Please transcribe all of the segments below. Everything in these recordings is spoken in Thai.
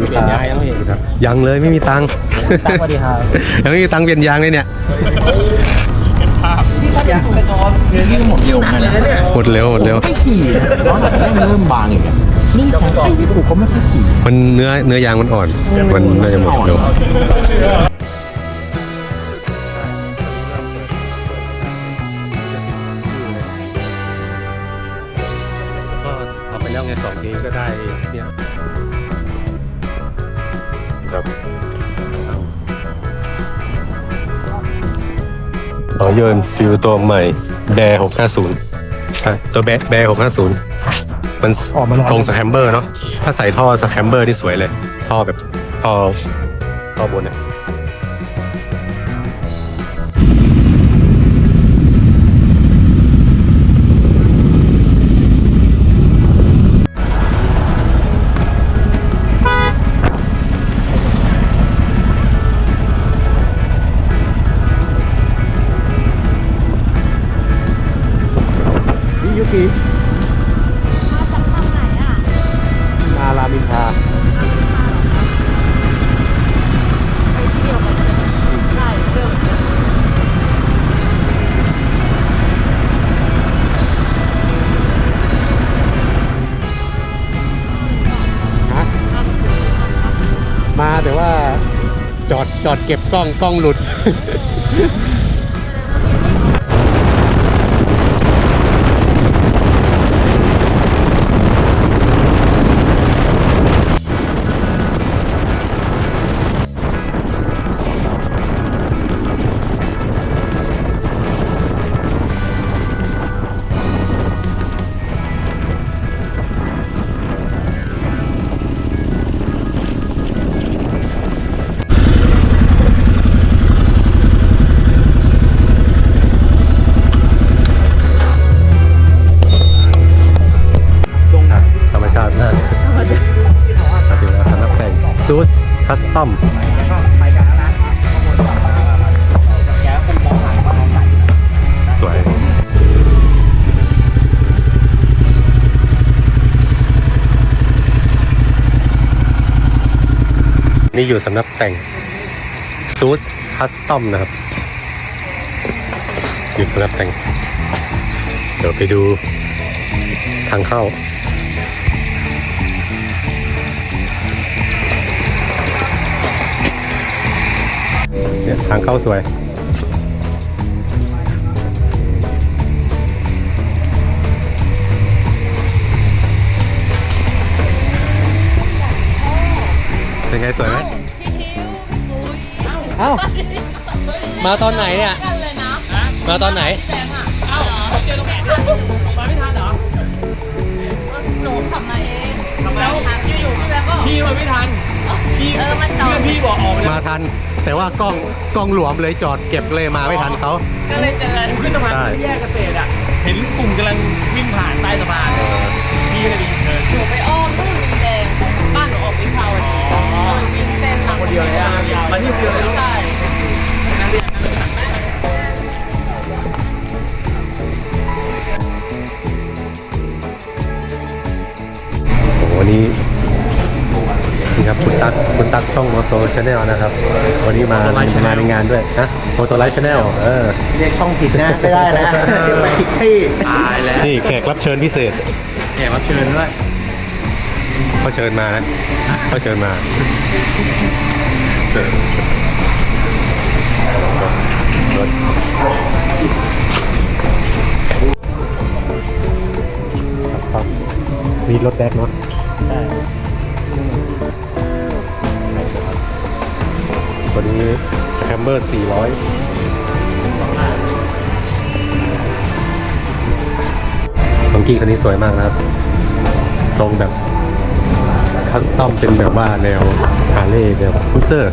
มีตายแล้วเห็นครับยังเลยไม่มีตังค์ตังค์พอดีครับยังไม่มีตังค์เปลี่ยนยางเลยเนี่ยนี่หมดเร็วนะเนี่ยหมดเร็วหมดเร็วไม่ขี่ร้อนแม่งเริ่มบางอีกนี่ของไอ้ที่ปลูกขาไม่ค่อยขี่มันเนื้อเนื้อยางมันอ่อน มันน่าจะหมดเร็ว ทำไปแล้วไงสองนี้ก็ได้เนี่ยครับต่อโยนฟิลตัวใหม่ แบร์650ใช่ตัวแบร์แบร์650มันตรงสแคมเบอร์เนาะถ้าใส่ท่อสแคมเบอร์นี่สวยเลย ท่อแบบท่อท่อบนเนี่ย มารามินทามาแต่ว่าจอดจอดเก็บกล้องกล้องหลุด ซูดคัสตอมสวยนี่อยู่สำนักแต่งซูดคัสตอมนะครับ อยู่สำนักแต่ง เดี๋ยวไปดูทางเข้า เนี่ยทางเข้าสวย เป็นไงสวยไหมเอ้า มาตอนไหนเนี่ย มาตอนไหน หนูขับมาเองแล้วอยู่ๆพี่แบงค์ก็พี่มาไม่ทัน พี่เออมันจอดเพื่อนพี่บอกออกไปแล้ว มาทันแต่ว่ากล้องกล้องหลวมเลยจอดเก็บเลยมาไม่ทันเขา ก็เลยเจอกันขึ้นสะพานใช่ ที่แยกเกษตรอะ เห็นกลุ่มกำลังวิ่งผ่านใต้สะพานพี่ก็เลยดีเชิญหนูไปอ้อมนู่นวินแดงบ้านหนูออกวินพาวดีวินเส้นมาคนเดียวเลยอะมาที่เดียวเลยใช่นั่นเรียนนั่นเลยโอ้โหวันนี้นี่ ครับคุณตั๊กคุณตั๊กช่องโมโตชาแนลนะครับ วันนี้มามาในงานด้วยนะโมโตไลฟ์ชาแนลเออเรียกช่องผิดนะไม่ได้นะเดี๋ยวไปผิดที่ตายแล้วนี่แขกรับเชิญพิเศษแขกรับเชิญด้วยเขาเชิญมานะเขาเชิญมารถครับมีรถแดกเนาะใช่ ตัวนี้สแคมเบอร์400ฟังกี้คันนี้สวยมากนะครับ ตรงแบบคัสตอมเป็นแบบว่าแนวฮาร์เลย์แบบคูเซอร์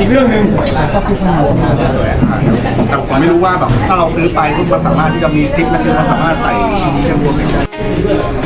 อีกเรื่องหนึ่งแต่ผมไม่รู้ว่าแบบถ้าเราซื้อไปปุ๊บมันสามารถที่จะมีซิปและคือมันสามารถใส่ชิ้นเชื่อมรวมกันได้